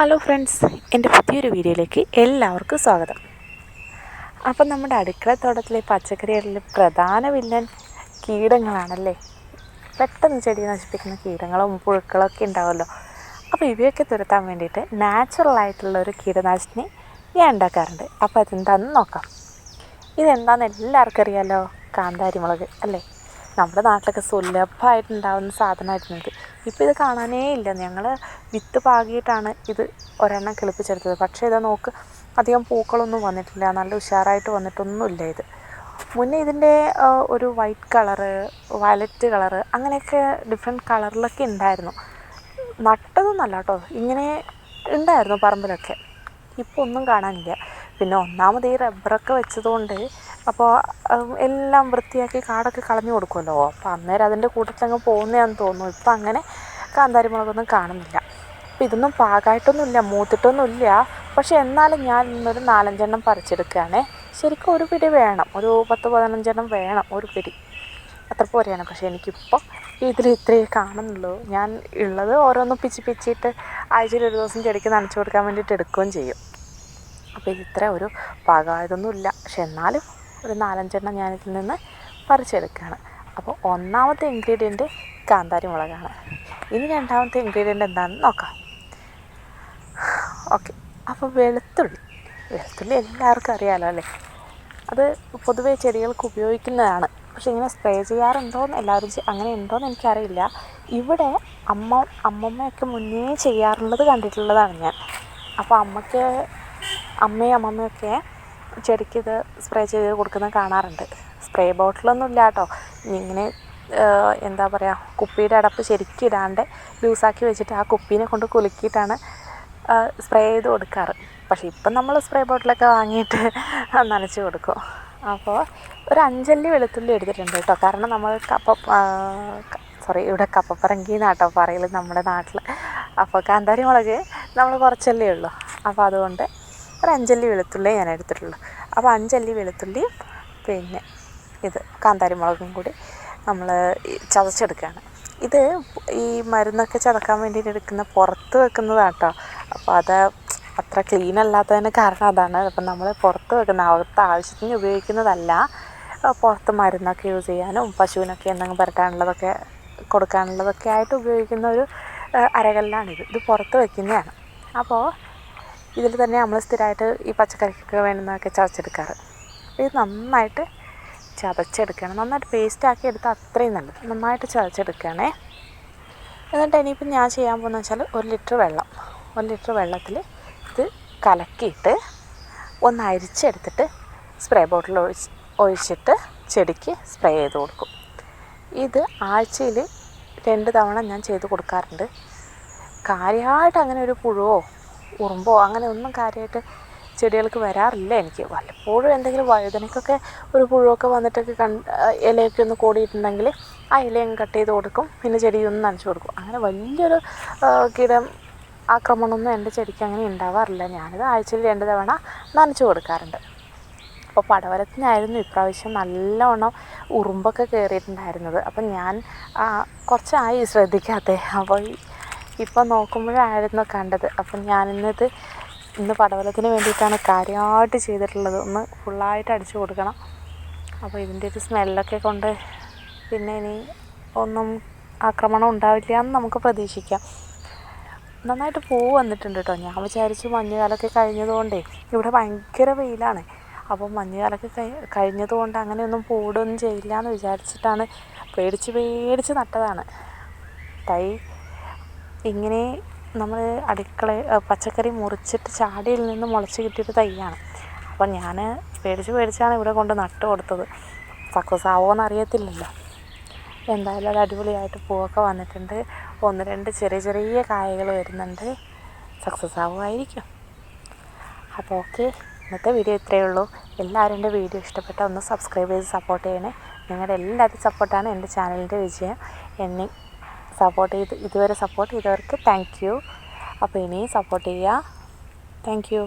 Hello friends എന്റെ പുതിയൊരു വീഡിയോയിലേക്ക് എല്ലാവർക്കും സ്വാഗതം. അപ്പം നമ്മുടെ അടുക്കള തോട്ടത്തിലെ പച്ചക്കറികളിലെ പ്രധാന വില്ലൻ കീടങ്ങളാണല്ലേ? പെട്ടെന്ന് ചെടി നശിപ്പിക്കുന്ന കീടങ്ങളും പുഴുക്കളൊക്കെ ഉണ്ടാവുമല്ലോ. അപ്പോൾ ഇവയൊക്കെ തുരത്താൻ വേണ്ടിയിട്ട് നാച്ചുറലായിട്ടുള്ള ഒരു കീടനാശിനി ഞാൻ ഉണ്ടാക്കാറുണ്ട്. അപ്പോൾ അതെന്താണെന്ന് നോക്കാം. ഇതെന്താണെന്ന് എല്ലാവർക്കും അറിയാമല്ലോ കാന്താരിമുളക് അല്ലേ? നമ്മുടെ നാട്ടിലൊക്കെ സുലഭമായിട്ടുണ്ടാവുന്ന ഇത്. ഇപ്പോൾ ഇത് കാണാനേ ഇല്ല. ഞങ്ങൾ വിത്ത് പാകിയിട്ടാണ് ഇത് ഒരെണ്ണം കിളിപ്പിച്ചെടുത്തത്. പക്ഷേ ഇതാ നോക്ക് അധികം പൂക്കളൊന്നും വന്നിട്ടില്ല. നല്ല ഉഷാറായിട്ട് വന്നിട്ടൊന്നുമില്ല ഇത്. മുന്നേ ഇതിന്റെ ഒരു വൈറ്റ് കളറ് വയലറ്റ് കളറ് അങ്ങനെയൊക്കെ ഡിഫറെന്റ് കളറിലൊക്കെ ഉണ്ടായിരുന്നു. നട്ടതൊന്നല്ല കേട്ടോ. ഇങ്ങനെ ഉണ്ടായിരുന്നു പറമ്പിലൊക്കെ. ഇപ്പോൾ ഒന്നും കാണാനില്ല. പിന്നെ ഒന്നാമത് ഈ റബ്ബറൊക്കെ വെച്ചതുകൊണ്ട് അപ്പോൾ എല്ലാം വൃത്തിയാക്കി കാടൊക്കെ കളഞ്ഞു കൊടുക്കുമല്ലോ. അപ്പോൾ അന്നേരം അതിന്റെ കൂട്ടത്തിലങ്ങ് പോകുന്നതാണെന്ന് തോന്നുന്നു. ഇപ്പം അങ്ങനെ കാന്താരി മുളകൊന്നും കാണുന്നില്ല. അപ്പോൾ ഇതൊന്നും പാകമായിട്ടൊന്നുമില്ല മൂത്തിട്ടൊന്നുമില്ല. പക്ഷേ എന്നാലും ഞാൻ ഇന്നൊരു നാലഞ്ചെണ്ണം പറിച്ചെടുക്കുകയാണേ. ശരിക്കും ഒരു പിടി വേണം. ഒരു പത്ത് പതിനഞ്ചെണ്ണം വേണം ഒരു പിടി. അത്ര പോരെയാണ്. പക്ഷേ എനിക്കിപ്പോൾ ഇതിൽ ഇത്രയേ കാണുന്നുള്ളൂ. ഞാൻ ഉള്ളത് ഓരോന്നും പിച്ചി പിച്ചിട്ട് ആഴ്ചയിൽ ഒരു ദിവസം ചെടിക്ക് നനച്ചു കൊടുക്കാൻ വേണ്ടിയിട്ട് എടുക്കുകയും ചെയ്യും. അപ്പോൾ ഇത്ര ഒരു പാകമായതൊന്നുമില്ല. പക്ഷെ എന്നാലും ഒരു നാലഞ്ചെണ്ണം ഞാനിതിൽ നിന്ന് പറിച്ചെടുക്കുകയാണ്. അപ്പോൾ ഒന്നാമത്തെ ഇൻഗ്രീഡിയന്റ് കാന്താരി മുളകാണ്. ഇനി രണ്ടാമത്തെ ഇൻഗ്രീഡിയന്റ് എന്താണെന്ന് നോക്കാം. ഓക്കെ അപ്പോൾ വെളുത്തുള്ളി. വെളുത്തുള്ളി എല്ലാവർക്കും അറിയാമല്ലോ അല്ലേ? അത് പൊതുവേ ചെടികൾക്ക് ഉപയോഗിക്കുന്നതാണ്. പക്ഷേ ഇങ്ങനെ സ്പ്രേ ചെയ്യാറുണ്ടോയെന്ന് എല്ലാവരും അങ്ങനെ ഉണ്ടോയെന്ന് എനിക്കറിയില്ല. ഇവിടെ അമ്മ അമ്മമ്മയൊക്കെ മുന്നേ ചെയ്യാറുള്ളത് കണ്ടിട്ടുള്ളതാണ് ഞാൻ. അപ്പോൾ അമ്മയ്ക്ക് അമ്മയും അമ്മമ്മയൊക്കെ ചെടിക്ക് ഇത് സ്പ്രേ ചെയ്ത് കൊടുക്കുന്നത് കാണാറുണ്ട്. സ്പ്രേ ബോട്ടിലൊന്നും ഇല്ല കേട്ടോ. ഇങ്ങനെ എന്താ പറയുക കുപ്പിയുടെ അടപ്പ് ശരിക്കും ഇടാണ്ട് ലൂസാക്കി വെച്ചിട്ട് ആ കുപ്പീനെ കൊണ്ട് കുലുക്കിയിട്ടാണ് സ്പ്രേ ചെയ്ത് കൊടുക്കാറ്. പക്ഷേ ഇപ്പം നമ്മൾ സ്പ്രേ ബോട്ടിലൊക്കെ വാങ്ങിയിട്ട് നനച്ച് കൊടുക്കും. അപ്പോൾ ഒരു അഞ്ചല്ലി വെളുത്തുള്ളി എടുത്തിട്ടുണ്ട് കേട്ടോ. കാരണം നമ്മൾ കപ്പ സോറി ഇവിടെ കപ്പപ്പറങ്കി നാട്ടോ പറയൽ നമ്മുടെ നാട്ടിൽ അപ്പോൾ കാന്താരി മുളക് നമ്മൾ കുറച്ചല്ലേ ഉള്ളൂ. അപ്പോൾ അതുകൊണ്ട് ഒരു അഞ്ചല്ലി വെളുത്തുള്ളി ഞാൻ എടുത്തിട്ടുള്ളൂ. അപ്പോൾ അഞ്ചല്ലി വെളുത്തുള്ളി പിന്നെ ഇത് കാന്താരി മുളകും കൂടി നമ്മൾ ചതച്ചെടുക്കുകയാണ്. ഇത് ഈ മരുന്നൊക്കെ ചതക്കാൻ വേണ്ടിയിട്ട് എടുക്കുന്ന പുറത്ത് വെക്കുന്നതാണ് കേട്ടോ അപ്പോൾ അത് അത്ര ക്ലീൻ അല്ലാത്തതിന് കാരണം അതാണ്. അപ്പം നമ്മൾ പുറത്ത് വെക്കുന്ന അകത്ത് ആവശ്യത്തിന് ഉപയോഗിക്കുന്നതല്ല. പുറത്ത് മരുന്നൊക്കെ യൂസ് ചെയ്യാനും പശുവിനൊക്കെ എന്തെങ്കിലും പുരട്ടാനുള്ളതൊക്കെ കൊടുക്കാനുള്ളതൊക്കെ ആയിട്ട് ഉപയോഗിക്കുന്ന ഒരു അരകല്ലാണിത് ഇത്. പുറത്ത് വെക്കുന്നതാണ്. അപ്പോൾ ഇതിൽ തന്നെ നമ്മൾ സ്ഥിരമായിട്ട് ഈ പച്ചക്കറിക്കൊക്കെ വേണ്ടുന്നതൊക്കെ ചതച്ചെടുക്കാറ്. ഇത് നന്നായിട്ട് ചതച്ചെടുക്കണം നന്നായിട്ട് പേസ്റ്റാക്കി എടുത്താൽ അത്രയും നല്ലത്. നന്നായിട്ട് ചതച്ചെടുക്കണേ എന്നിട്ട് ഇനിയിപ്പം ഞാൻ ചെയ്യാൻ പോകുന്നത് വെച്ചാൽ ഒരു ലിറ്റർ വെള്ളം ഒരു ലിറ്റർ വെള്ളത്തിൽ ഇത് കലക്കിയിട്ട് ഒന്ന് അരിച്ചെടുത്തിട്ട് സ്പ്രേ ബോട്ടിൽ ഒഴിച്ച് ഒഴിച്ചിട്ട് ചെടിക്ക് സ്പ്രേ ചെയ്ത് കൊടുക്കും. ഇത് ആഴ്ചയിൽ രണ്ട് തവണ ഞാൻ ചെയ്ത് കൊടുക്കാറുണ്ട്. കാര്യമായിട്ട് അങ്ങനെ ഒരു പുഴുവോ ഉറുമ്പോ അങ്ങനെ ഒന്നും കാര്യമായിട്ട് ചെടികൾക്ക് വരാറില്ല എനിക്ക്. വല്ലപ്പോഴും എന്തെങ്കിലും വഴുതനക്കൊക്കെ ഒരു പുഴുവൊക്കെ വന്നിട്ടൊക്കെ കണ്ട് ഇലയൊക്കെ ഒന്ന് കൂടിയിട്ടുണ്ടെങ്കിൽ ആ ഇലയും കട്ട് ചെയ്ത് കൊടുക്കും. പിന്നെ ചെടിയൊന്നും നനച്ചു കൊടുക്കും. അങ്ങനെ വലിയൊരു കീടം ആക്രമണമൊന്നും എന്റെ ചെടിക്ക് അങ്ങനെ ഉണ്ടാവാറില്ല. ഞാനിത് ആഴ്ചയിൽ രണ്ട് തവണ നനച്ചു കൊടുക്കാറുണ്ട്. അപ്പോൾ പടവലത്തിനായിരുന്നു ഇപ്രാവശ്യം നല്ലവണ്ണം ഉറുമ്പൊക്കെ കയറിയിട്ടുണ്ടായിരുന്നത്. അപ്പം ഞാൻ കുറച്ചായി ശ്രദ്ധിക്കാത്തേ. അപ്പോൾ ഇപ്പം നോക്കുമ്പോഴായിരുന്നു കണ്ടത്. അപ്പം ഞാനിന്നത് ഇന്ന് പടവലത്തിന് വേണ്ടിയിട്ടാണ് കാര്യമായിട്ട് ചെയ്തിട്ടുള്ളത്. ഒന്ന് ഫുള്ളായിട്ട് അടിച്ചു കൊടുക്കണം. അപ്പോൾ ഇതിന്റെ ഒരു സ്മെല്ലൊക്കെ കൊണ്ട് പിന്നെ ഇനി ഒന്നും ആക്രമണം ഉണ്ടാവില്ല എന്ന് നമുക്ക് പ്രതീക്ഷിക്കാം. നന്നായിട്ട് പൂ വന്നിട്ടുണ്ട് കേട്ടോ. ഞാൻ വിചാരിച്ചു മഞ്ഞുകാലമൊക്കെ കഴിഞ്ഞതുകൊണ്ടേ ഇവിടെ ഭയങ്കര വെയിലാണ്. അപ്പോൾ മഞ്ഞുകാലമൊക്കെ കഴിഞ്ഞതുകൊണ്ട് അങ്ങനെയൊന്നും പൂടൊന്നും ചെയ്യില്ല എന്ന് വിചാരിച്ചിട്ടാണ് പേടിച്ച് പേടിച്ച് നട്ടതാണ്. തൈ ഇങ്ങനെ നമ്മൾ അടുക്കള പച്ചക്കറി മുറിച്ചിട്ട് ചാടിയിൽ നിന്ന് മുളച്ച് കിട്ടിയൊരു തൈയാണ്. അപ്പം ഞാൻ പേടിച്ച് പേടിച്ചാണ് ഇവിടെ കൊണ്ട് നട്ട് കൊടുത്തത്. സക്സസ് ആവുമോയെന്ന് അറിയത്തില്ലല്ലോ എന്തായാലും അത് അടിപൊളിയായിട്ട് പൂവൊക്കെ വന്നിട്ടുണ്ട്. ഒന്ന് രണ്ട് ചെറിയ ചെറിയ കായകൾ വരുന്നുണ്ട്. സക്സസ് ആവുമായിരിക്കും അപ്പോൾ ഓക്കെ ഇന്നത്തെ വീഡിയോ ഇത്രയേ ഉള്ളൂ. എല്ലാവരും എന്റെ വീഡിയോ ഇഷ്ടപ്പെട്ടാൽ ഒന്ന് സബ്സ്ക്രൈബ് ചെയ്ത് സപ്പോർട്ട് ചെയ്യണേ. നിങ്ങളുടെ എല്ലാവരും സപ്പോർട്ടാണ് എന്റെ ചാനലിന്റെ വിജയം. എന്നെ സപ്പോർട്ട് ചെയ്ത് ഇതുവരെ സപ്പോർട്ട് ചെയ്തവർക്ക് താങ്ക് യു അപ്പോൾ ഇനിയും സപ്പോർട്ട് ചെയ്യുക. Thank you